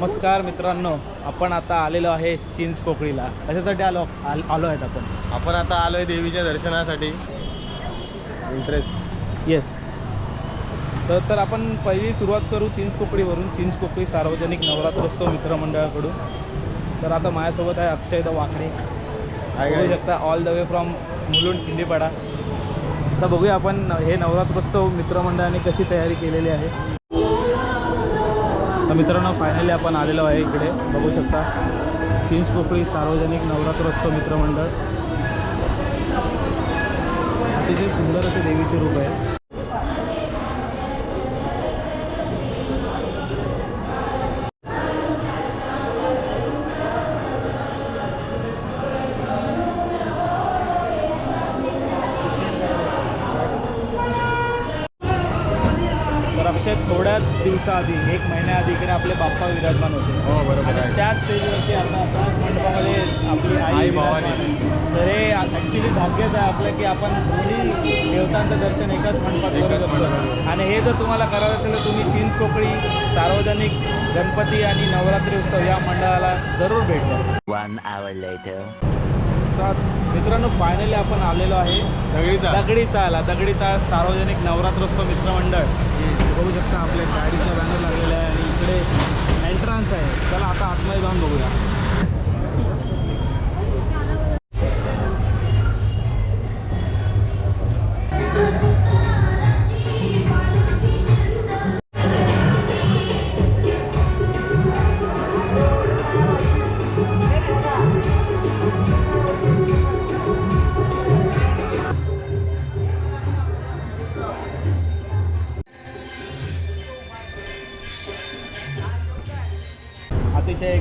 नमस्कार मित्रांनो आपण आता आलेलो आहे चिंच पोकळीला कशासाठी आलो? आल- आलो आहेत आपण. आपण आता आलोय देवीच्या दर्शनासाठी. इंटरेस्ट येस तर तर आपण पहिली सुरुवात करू चिंच पोकळीवरून चिंच पोकळी सार्वजनिक नवरात्रोत्सव मित्रमंडळाकडून. तर आता माझ्यासोबत आहे अक्षय द वाकडे बघू शकता all the way from Mulund Khindipada. तर बघूया आपण हे नवरात्रोत्सव मित्रमंडळाने कशी तयारी केलेली आहे. तर मित्रांनो फायनली आपण आलेलो आहे इकडे. बघू शकता. चिंचपोकळी सार्वजनिक नवरात्रोत्सव मित्रमंडळ. अतिशय सुंदर असे देवीचे रूप आहे. अक्षय थोड्या दिवसाआधी एक महिन्याआधी इकडे आपले बाप्पा विराजमान होते. हो बरोबर आणि त्याच स्टेजवरती आता मंडपामध्ये आपली आई भवानी. तर हे ॲक्च्युली भाग्यच आहे आपलं की आपण दोन्ही देवतांचं दर्शन एकाच मंडपात करू एकाच शकतो. मंडपात. आणि हे जर तुम्हाला करायचं असेल तर तुम्ही चिंच पोकळी सार्वजनिक गणपती आणि नवरात्री उत्सव या मंडळाला जरूर भेट द्या. मित्रांनो फायनली आपण आलेलो आहे. दगडीचा दगडी चाला. दगडी चाळ सार्वजनिक नवरात्रोत्सव मित्रमंडळ. बघू शकता आपल्या गाडीच्या बॅनर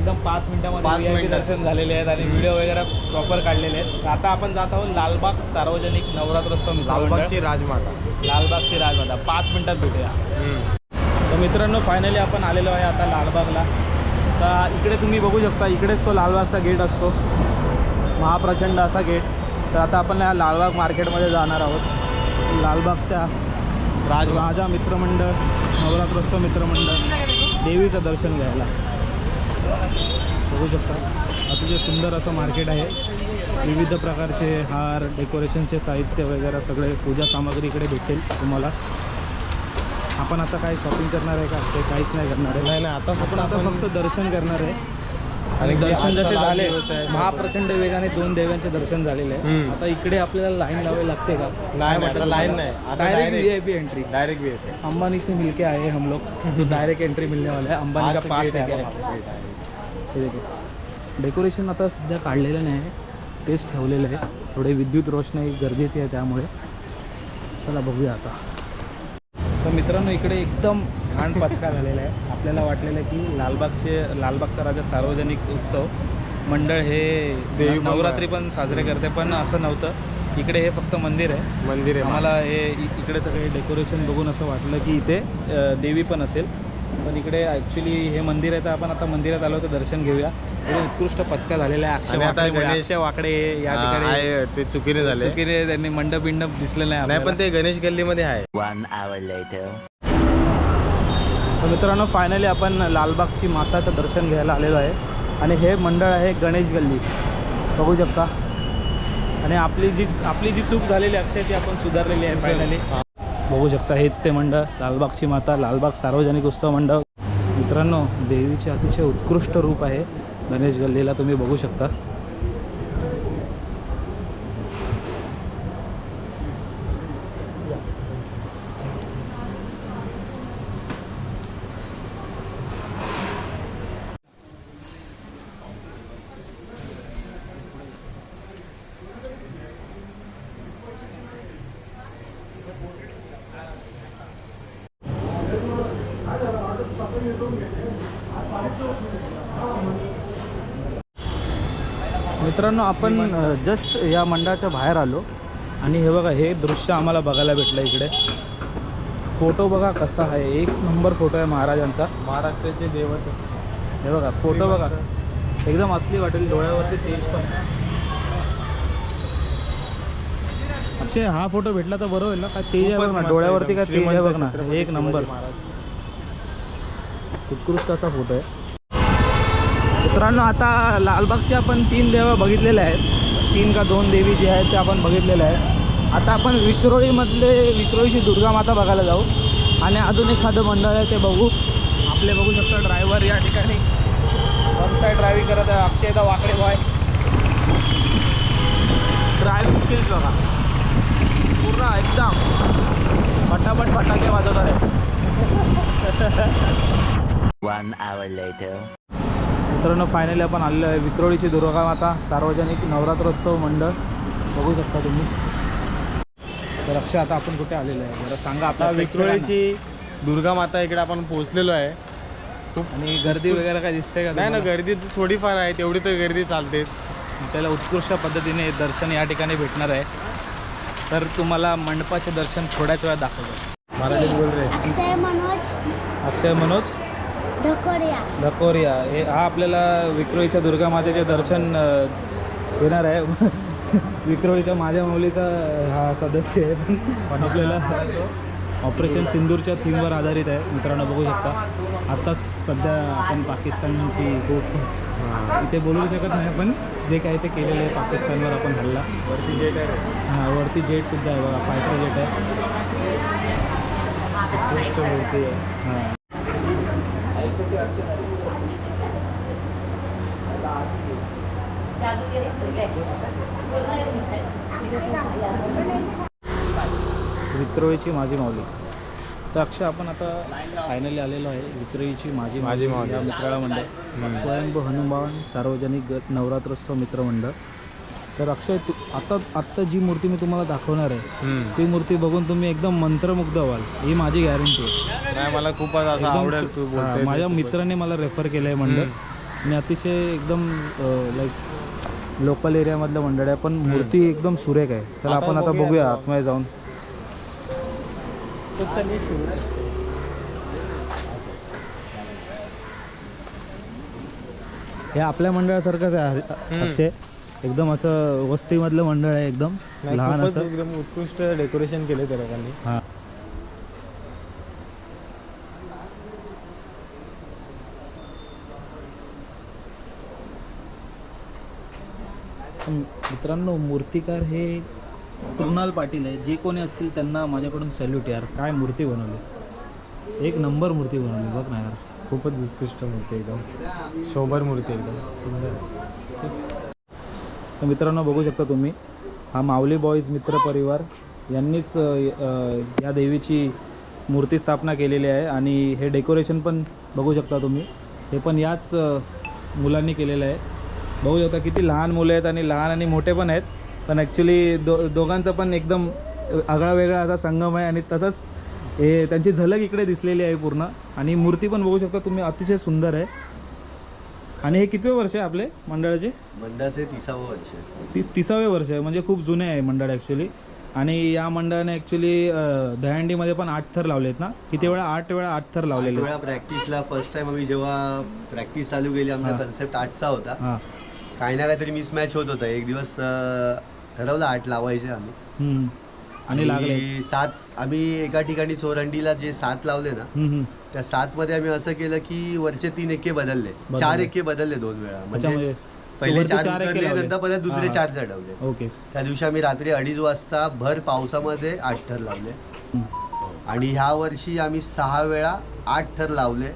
एकदम पाच मिनिटामध्ये VIP. दर्शन झालेले आहेत आणि व्हिडिओ वगैरे प्रॉपर काढलेले आहेत. तर आता आपण जात आहोत लालबाग सार्वजनिक नवरात्रोत्सव मित्रमंडळ. लालबागची राजमाता. लालबागची राजमाता. पाच मिनिटात भेटूया. तर मित्रांनो फायनली आपण आलेलो आहे आता लालबागला. तर इकडे तुम्ही बघू शकता इकडेच तो लालबागचा गेट असतो. महाप्रचंड असा गेट तर आता आपण या लालबाग मार्केटमध्ये जाणार आहोत. लालबागच्या राजमाता राजा मित्रमंडळ नवरात्रोत्सव मित्रमंडळ देवीचं दर्शन घ्यायला. बघू शकता. अतिशय सुंदर असं मार्केट आहे. विविध प्रकारचे हार डेकोरेशनचे साहित्य वगैरे सगळे पूजा सामग्री इकडे भेटेल तुम्हाला. आपण आता काय शॉपिंग करणार आहे का? असे काहीच नाही करणार आहे. नाही नाही आता फक्त आपण आता फक्त दर्शन करणार आहे. आणि दर्शन जसे झाले आहे. महाप्रचंड वेगाने दोन देवांचे दर्शन झालेले आहे. आता इकडे आपल्याला लाईन लावावी लागते का? नाही म्हटलं लाईन नाही. Direct V direct I P entry direct येते अंबानी से मिलके आए हैं हम लोग डायरेक्ट एंट्री मिलने वाला है अंबानी का पास है हे देखो डेकोरेशन आता सध्या काढलेलं नाही आहे. तेच ठेवलेलं आहे. थोडे विद्युत रोषणाई गरजेची आहे त्यामुळे. चला बघूया आता. तर मित्रांनो इकडे एकदम घाण पचका झालेला आहे. आपल्याला वाटलेलं आहे की लालबागचे लालबागचा राजा सार्वजनिक उत्सव मंडळ हे देवी नवरात्री पण साजरे करते पण असं नव्हतं. इकडे हे फक्त मंदिर आहे. मंदिर आहे. आम्हाला हे इकडे सगळे डेकोरेशन बघून असं वाटलं की इथे देवी पण असेल. पण इकडे ॲक्च्युली हे मंदिर आहे तर आपण आता मंदिरात आलो तर दर्शन घेऊया. उत्कृष्ट पचका झालेला आहे. अक्षय आणि आता वाकडे गणेश- अक्षय वाकडे या हा, ठिकाणी आहे ते चुकीने झाले. चुकीने त्यांनी मंडप बिंडप दिसलेलं नाही पण. ते गणेश गल्लीमध्ये आहे. तर मित्रांनो फायनली आपण लालबागची माताचं दर्शन घ्यायला आलेलो आहे. आणि हे मंडळ आहे गणेश गल्ली. बघू शकता. आणि आपली जी आपली जी चूक झालेली अक्षय ती आपण सुधारलेली आहे फायनली बघू शकता हेच ते मंडळ. लालबागची माता लालबाग सार्वजनिक उत्सव मंडळ. मित्रांनो देवीचे अतिशय उत्कृष्ट रूप आहे. गणेश गल्लीला तुम्ही बघू शकता. मित्रांनो आपण जस्ट या मंडळाच्या बाहेर आलो. आणि हे बघा हे दृश्य आम्हाला बघायला भेटलं इकडे. फोटो बघा कसा आहे. एक नंबर फोटो आहे महाराजांचा. महाराष्ट्राचे देवत हे बघा फोटो बघा. एकदम असली वाटेल. डोळ्यावरती तेज पण अक्षय हा फोटो भेटला तर बरं होईल ना? काय तेज आहे बघ ना डोळ्यावरती काय तेज आहे बघ ना. एक नंबर. उत्कृष्ट असा फोटो आहे. मित्रांनो आता लालबागचे आपण तीन देवा बघितलेले आहेत. तीन का दोन देवी जे आहेत ते आपण बघितलेल्या आहेत. आता आपण विक्रोळीमधले विक्रोळीची दुर्गा माता बघायला जाऊ. आणि अजून एखादं मंडळ आहे ते बघू. आपले बघू शकता ड्रायव्हर या ठिकाणी. वन साईड ड्रायव्हिंग करत आहे अक्षयदा वाकडे बॉय ड्रायव्हिंग स्किल्स बघा. पूर्ण एकदम. फटाफट फटाके वाजवत आहे. One hour later. मित्रांनो फायनली आपण आलेलो आहे विक्रोळीची दुर्गा माता सार्वजनिक नवरात्रोत्सव मंडळ. बघू शकता तुम्ही. तर अक्षय आता आपण कुठे आलेलो आहे? जरा सांगा आता. विक्रोळीची दुर्गा माता इकडे आपण पोहोचलेलो आहे. आणि गर्दी वगैरे काय दिसते का नाही ना? गर्दी थोडीफार आहे तेवढी तर गर्दी चालतेच आपल्याला उत्कृष्ट पद्धतीने दर्शन या ठिकाणी भेटणार आहे. तर तुम्हाला मंडपाचे दर्शन थोड्याच वेळात दाखवतो. मराठीत बोल रे अक्षय मनोज. अक्षय मनोज? ढकोरिया हे हा आपल्याला विक्रोळीच्या दुर्गा मातेचे दर्शन घेणार आहे. विक्रोळीच्या माझ्या मुलीचा हा सदस्य आहे. पण आपल्याला ऑपरेशन सिंदूरच्या थीमवर आधारित आहे. मित्रांनो बघू शकता. आत्ताच सध्या आपण पाकिस्तानची खूप इथे बोलू शकत नाही पण जे काही ते केलेलं आहे पाकिस्तानवर आपण हल्ला. वरती जेट आहे. हां वरती जेटसुद्धा आहे बघा. फायटर जेट आहे. उत्कृष्ट मूर्ती आहे हां. विक्रोळीची माझी माऊली. तर अक्षय आपण आता फायनली आलेलो आहे विक्रोळीची माझी माझी माऊली. या मित्राला मंडळ स्वयंभू हनुमान सार्वजनिक गट नवरात्रोत्सव मित्रमंडळ. तर अक्षय तू आता आत्ता जी मूर्ती मी तुम्हाला दाखवणार आहे. ती मूर्ती बघून तुम्ही एकदम मंत्रमुग्ध व्हाल. ही माझी गॅरंटी आहे. नाही मला खूपच असं आवडेल तू बोलते माझ्या मित्राने मला रेफर केलं आहे मंडळ मी अतिशय एकदम लाईक लोकल एरियामधलं मंडळ आहे पण मूर्ती एकदम सुरेख आहे. चला आपण आता बघूया बघूया आता. आतमध्ये जाऊन. हे आपल्या मंडळासारखंच आहे अक्षय. एकदम असं वस्तीमधलं मंडळ आहे एकदम नाही, लहान खूपच असं. एकदम उत्कृष्ट डेकोरेशन केले त्या लोकांनी. हां. मित्रांनो मूर्तिकार हे कृणाल पाटील आहे जे कोणी असतील त्यांना माझ्याकडून सॅल्यूट यार. काय मूर्ती बनवली? एक नंबर मूर्ती बनवली बघ ना यार. खूपच उत्कृष्ट मूर्ती एकदम. शोभर मूर्ती एकदम. सुंदर तर मित्रांनो बघू शकता तुम्ही हा माऊली बॉईज मित्र परिवार यांनीच या देवीची मूर्ती स्थापना केलेली आहे आणि हे डेकोरेशन पण बघू शकता तुम्ही. हे पण याच मुलांनी केलेलं आहे. बघू शकता किती लहान मुलं आहेत आणि लहान आणि मोठे पण आहेत पण ॲक्च्युली दो दोघांचा पण एकदम आगळा वेगळा असा संगम आहे आणि तसंच हे त्यांची झलक इकडे दिसलेली आहे पूर्ण. आणि मूर्ती पण बघू शकता तुम्ही अतिशय सुंदर आहे. आणि हे कितवे वर्ष आहे आपले मंडळाचे? मंडळाचे तिसावं वर्ष तीस तिसावे वर्ष आहे म्हणजे खूप जुने आहे मंडळ ॲक्च्युली आणि या मंडळाने ॲक्च्युली दहीहंडीमध्ये पण आठ थर लावले आहेत ना? किती वेळा? आठ वेळा आठ थर लावलेले. वेळा प्रॅक्टिसला फर्स्ट टाइम आम्ही जेव्हा प्रॅक्टिस चालू केली आमचा कन्सेप्ट आठचा होता. हां. काही ना काहीतरी मिस मॅच होत होता. एक दिवस अं, ठरवलं आठ लावायचे आम्ही. हम्म. आणि लागले. सात आम्ही एका ठिकाणी चोरंडीला जे सात लावले ना हम्म, हम्म. त्या सात मध्ये आम्ही असं केलं की वरचे तीन एके बदलले. चार एके बदलले दोन वेळा. म्हणजे पहिले चार. नंतर परत दुसरे चार चढवले. ओके. त्या दिवशी आम्ही रात्री अडीच वाजता भर पावसामध्ये आठ थर लावले. आणि ह्या वर्षी आम्ही सहा वेळा आठ थर लावले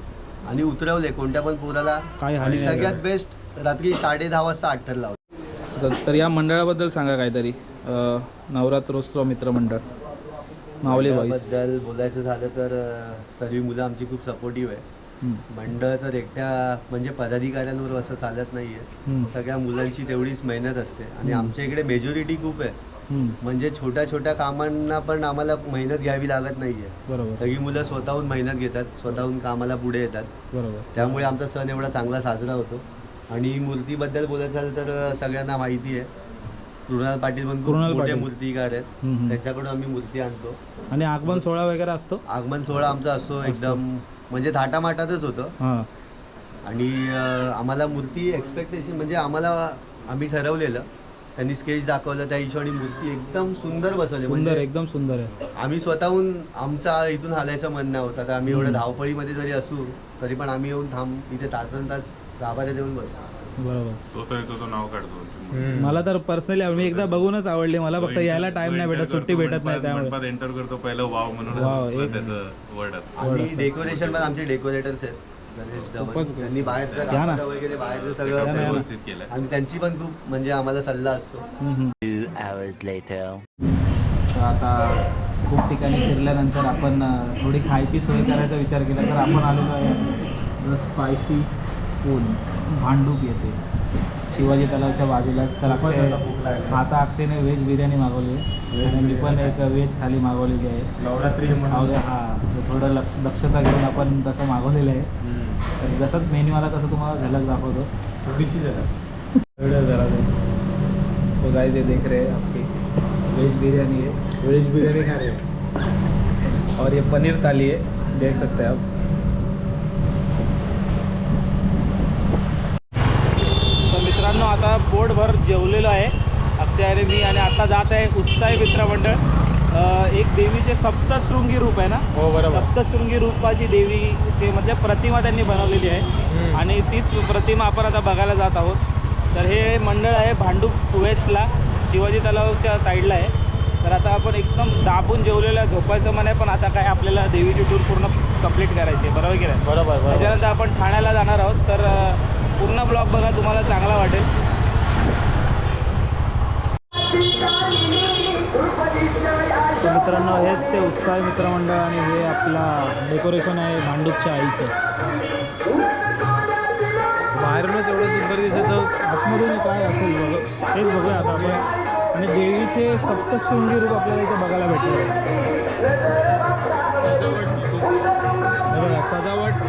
आणि उतरवले. कोणत्या पण पोराला आणि सगळ्यात बेस्ट रात्री साडे दहा वाजता आठ थर लावले. तर- या मंडळाबद्दल सांगा काहीतरी. नवरात्रोत्सव मित्रमंडळ माऊली बद्दल बोलायचं झालं तर सर्व मुलं आमची खूप सपोर्टिव्ह आहे. मंडळ तर एकट्या म्हणजे पदाधिकाऱ्यांवर असं चालत नाहीये. सगळ्या मुलांची तेवढीच मेहनत असते. आणि आमच्या इकडे मेजॉरिटी खूप आहे. म्हणजे छोट्या छोट्या कामांना पण आम्हाला मेहनत घ्यावी लागत नाहीये. बरोबर. सगळी मुलं स्वतःहून मेहनत घेतात स्वतःहून कामाला पुढे येतात. बरोबर. त्यामुळे आमचा सण एवढा चांगला साजरा होतो. आणि मूर्तीबद्दल बोलायचं झालं तर सगळ्यांना माहिती आहे. कृणाल पाटील पण खूप कृणाल मोठे पाटील. मूर्तिकार आहेत. हम्म, हम्म. त्यांच्याकडून आम्ही मूर्ती आणतो. आणि आगमन सोहळा वगैरे असतो? आगमन सोहळा आमचा असतो एकदम म्हणजे थाटामाटातच होतं. हां. आणि अं, आम्हाला मूर्ती एक्सपेक्टेशन म्हणजे आम्हाला आम्ही ठरवलेलं. त्यांनी स्केच दाखवलं त्या हिशोबाने मूर्ती एकदम सुंदर बसवली. सुंदर म्हणजे एकदम सुंदर आहे. आम्ही स्वतःहून आमचा इथून हालायचं मन नाही होतं. तर आम्ही एवढं धावपळीमध्ये जरी असू तरी पण आम्ही येऊन थांब इथे तासन तास गाभाऱ्यात येऊन बसतो. बरोबर. तो तो येतो तो नाव काढतो. मला तर पर्सनली मी एकदा बघूनच आवडली. मला फक्त यायला टाइम नाही भेटत सुट्टी भेटत नाही त्यामुळे. एंटर करतो पहिलं वाव म्हणून एक- त्याचं वर्ड असतं. आणि डेकोरेशन पण आमचे डेकोरेटर्स आहेत. गणेश डबल त्यांनी बाहेरचं घ्या ना. गाभारं वगैरे बाहेरचं घ्या सगळं ना. व्यवस्थित केलंय. आणि त्यांची पण खूप म्हणजे आम्हाला सल्ला असतो. हम्म, हम्म. Two hours later. तर आता खूप ठिकाणी फिरल्यानंतर आपण अ, थोडी खायची सोय करायचा विचार केला तर आपण आलेलो आहे स्पायसी स्पून. भांडूप येते. शिवाजी तलावच्या बाजूलाच तर अक्षय आता अक्षयने व्हेज बिर्याणी मागवली. आहे आणि मी पण एक व्हेज थाली मागवलेली आहे. नवरात्री हा. थोडं लक्ष दक्षता घेऊन आपण तसं मागवलेलं आहे. तर जसंच मेन्यू आला तसं तुम्हाला झलक दाखवतो. थोडीशी जरा. तो गाइस ये देख रहे हैं आपकी. वेज बिरयानी है व्हेज बिर्याणी खा रे और ये पनीर थाली है देख सकते हैं आप तर मित्रांनो आता पोटभर जेवलेलो आहे. अक्षय आणि मी आणि आता जात आहे उत्साही मित्रमंडळ एक देवीचे सप्तशृंगी रूप आहे ना? हो बरोबर. सप्तशृंगी रूपाची देवीचे म्हणजे प्रतिमा त्यांनी बनवलेली आहे. आणि तीच प्रतिमा आपण आता बघायला जात आहोत. तर हे मंडळ आहे भांडूप वेस्टला शिवाजी तलावच्या साईडला आहे. तर आता आपण एकदम दाबून जेवलेलं झोपायचं म्हणे पण आता काय आपल्याला देवीची टूर पूर्ण कंप्लीट करायची आहे. बरोबर की नाही? बरोबर त्याच्यानंतर आपण ठाण्याला जाणार आहोत. तर पूर्ण ब्लॉग बघा तुम्हाला चांगला वाटेल. तर मित्रांनो हेच ते उत्साह मित्रमंडळ आणि हे आपला डेकोरेशन आहे भांडूपच्या आईचं. बाहेरूनच एवढं सुंदर दिसत आतमधून काय असेल बघ तेच बघूया आता आपण. आणि देवीचे सप्तशृंगी रूप आपल्याला इथे बघायला हे बघा सजावट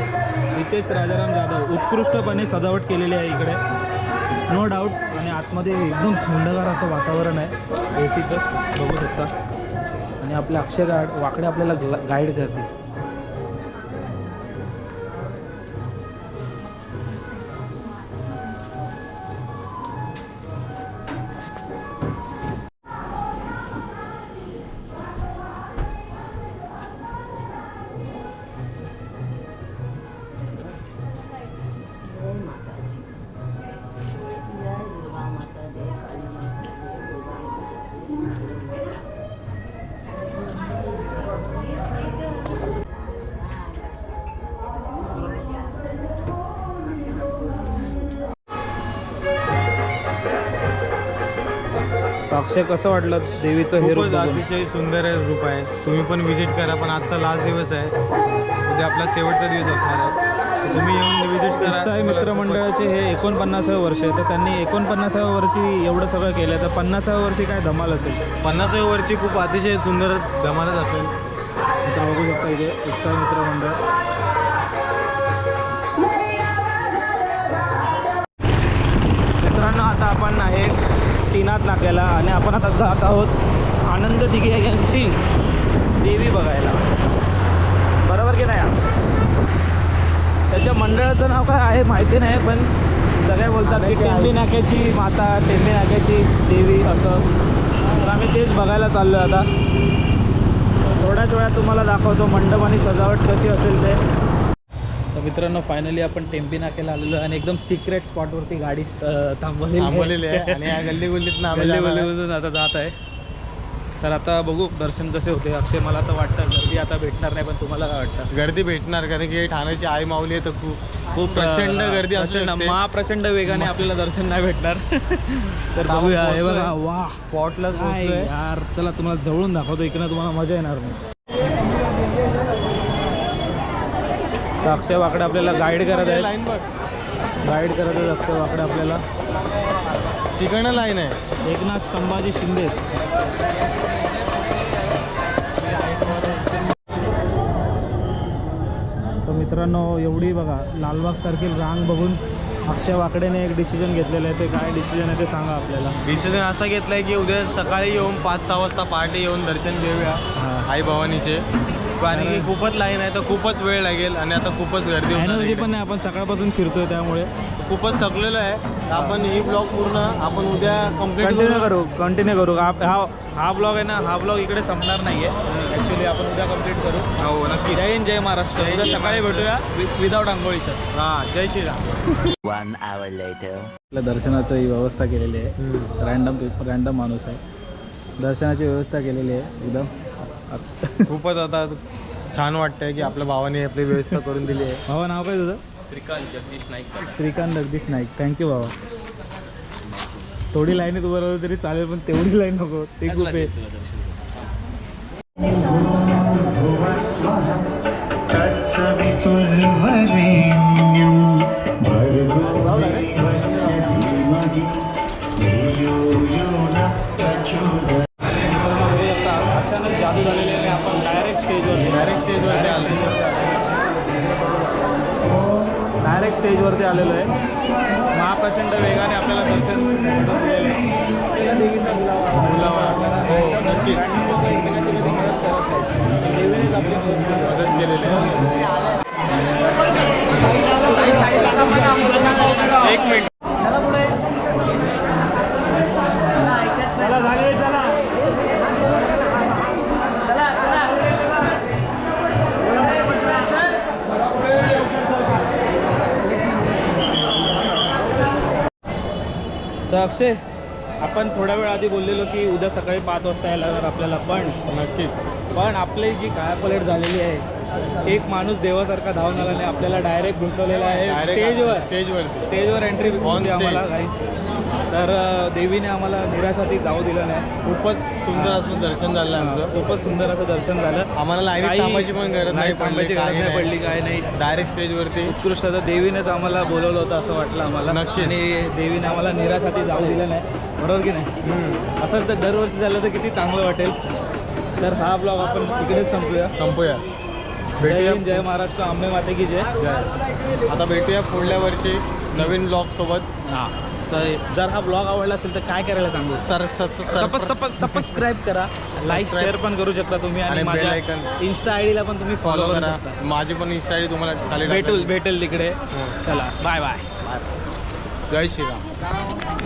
रितेश राजाराम जाधव उत्कृष्टपणे सजावट केलेली आहे इकडे. नो डाऊट आणि आतमध्ये एकदम थंडगार असं वातावरण आहे ए सीचं बघू शकता. आणि आपले अक्षय गाड वाकडे आपल्याला गाईड करतील. अक्षय कसं वाटलं देवीचं हे रूप खूपच बघून? अतिशय सुंदर रूप आहे. तुम्ही पण व्हिजिट करा पण आजचा लास्ट दिवस आहे. उद्या आपला शेवटचा दिवस असणार आहे. तर तुम्ही येऊन व्हिजिट करा. उत्साही तुम्हाला मित्रमंडळाचे हे एकोणपन्नासावं वर्ष आहे. तर त्यांनी एकोणपन्नासाव्या वर्षी एवढं सगळं केलं तर पन्नासाव्या वर्षी काय धमाल असेल? खूपच- पन्नासाव्या वरची खूप अतिशय सुंदर धमालच असेल. आता बघू शकता इथे उत्साही मित्रमंडळ. मित्रांनो आता आपण आहे टीनाथ नाक्याला आणि आपण आता जात आहोत आनंद दिघे यांची देवी बघायला. बरोबर की नाही? त्याच्या मंडळाचं नाव काय आहे माहिती नाही पण सगळे बोलतात की टेंबी नाक्याची माता टेंबी नाक्याची देवी असं. तर आम्ही तेच बघायला चाललो आता. थोड्याच वेळात तुम्हाला दाखवतो मंडप आणि सजावट कशी असेल ते. मित्रांनो फायनली आपण टेम्पी नाक्याला आलेलो आणि एकदम सिक्रेट स्पॉटवरती गाडी अं, थांबवलेली आहे. आणि या गल्ली गुल्लीतनं गल्ली. गल्लीमधून आता जात आहे. तर आता बघू दर्शन कसे होते. अक्षय मला तर वाटतं गर्दी आता भेटणार नाही पण तुम्हाला काय वाटतं? गर्दी भेटणार कारण की ठाण्याची आई माऊली आहे तर खूप खूप प्रचंड गर्दी असू प्रचंड शकते. महाप्रचंड वेगाने आपल्याला दर्शन नाही भेटणार. तर बघूया. हे बघा वा स्पॉटला यार चला तुम्हाला जवळून दाखवतो इकडे तुम्हाला मजा येणार नाही. तर अक्षय वाकडे आपल्याला गाईड करत बघ. गाईड करत आहेत अक्षय वाकडे आपल्याला. तिकडनं लाईन आहे. एकनाथ संभाजी शिंदे. तर मित्रांनो एवढी बघा लालबागसारखी रांग बघून अक्षय वाकडेने एक डिसिजन घेतलेलं आहे. ते काय डिसिजन आहे ते सांगा आपल्याला. डिसिजन असा घेतलाय की उद्या सकाळी येऊन पाच सहा वाजता पहाटे येऊन दर्शन घेऊया. आई भवानीचे. आणि खूपच लाईन आहे तर खूपच वेळ लागेल आणि आता खूपच गर्दी होणार एनर्जी आहे. पण नाही आपण सकाळपासून फिरतोय त्यामुळे. खूपच थकलेलो आहे. तर आपण ही ब्लॉग पूर्ण आपण उद्या कंप्लीट कंटिन्यू करू. कंटिन्यू करू. हा हा हा ब्लॉग आहे ना हा ब्लॉग इकडे संपणार नाही आहे ॲक्च्युली आपण उद्या कंप्लीट करू. हो नक्की जय हिंद जय महाराष्ट्र. उद्या सकाळी भेटूया विदाऊट आंघोळीचं. हां जय श्रीराम. दर्शनाचं ही व्यवस्था केलेली आहे. रॅन्डम रॅन्डम माणूस आहे. दर्शनाची व्यवस्था केलेली आहे एकदम. अच्छा. खूपच आता छान वाटतंय की आपल्या भावाने आपली व्यवस्था करून दिली आहे. भावा नाव काय तुझं? श्रीकांत जगदीश नाईक. श्रीकांत जगदीश नाईक. थँक्यू भावा. थोडी लाईनीत उभं राहिलं तरी चालेल पण तेवढी लाईन नको. ते खूप आहे. डायरेक्ट स्टेजवरती आलो डायरेक्ट स्टेजवरती आलेलो आहे महाप्रचंड वेगाने आपल्याला दर्शन बुलावा हो, नक्कीच. मदत मदत केलेली आहे. एक मिनिट. तर अक्षय आपण थोड्या वेळ आधी बोललेलो की उद्या सकाळी पाच वाजता यायला लागणार आपल्याला पण नक्कीच. पण आपली जी कायापलट झालेली आहे एक माणूस देवासारखा धावून आला नाही आपल्याला डायरेक्ट घुसवलेला आहे. स्टेजवर स्टेजवरती स्टेजवर एंट्री. आम्हाला तर देवीने आम्हाला निरासाठी जाऊ दिलं नाही. खूपच सुंदर असं दर्शन झालं आमचं. खूपच सुंदर असं दर्शन झालं. आम्हाला लाईनीत काही- थांबायची पण गरज नाही पडली थांबायची गरज काही नाही पडली काय नाही. डायरेक्ट स्टेजवरती उत्कृष्ट आता देवीनेच आम्हाला बोलवलं होतं असं वाटलं आम्हाला. नक्कीच. आणि देवीने आम्हाला निरासाठी जाऊ दिलं नाही. बरोबर की नाही? असंच तर दरवर्षी झालं तर किती चांगलं वाटेल. तर हा ब्लॉग आपण इकडेच संपूया. संपूया. भेटूया. जय महाराष्ट्र. आंबे माते की जय. जय. आता भेटूया पुढल्या वर्षी नवीन ब्लॉग सोबत. हां. तर जर हा ब्लॉग आवडला असेल तर काय करायला सांगू सर सबस्क्राईब करा लाईक. शेअर पण करू शकता तुम्ही आणि माझ्या. इन्स्टा आय डीला पण तुम्ही फॉलो करू माझी पण इंस्टा आय डी तुम्हाला खाली भेटू टाकेल. भेटेल तिकडे हो. चला बाय बाय जय श्रीराम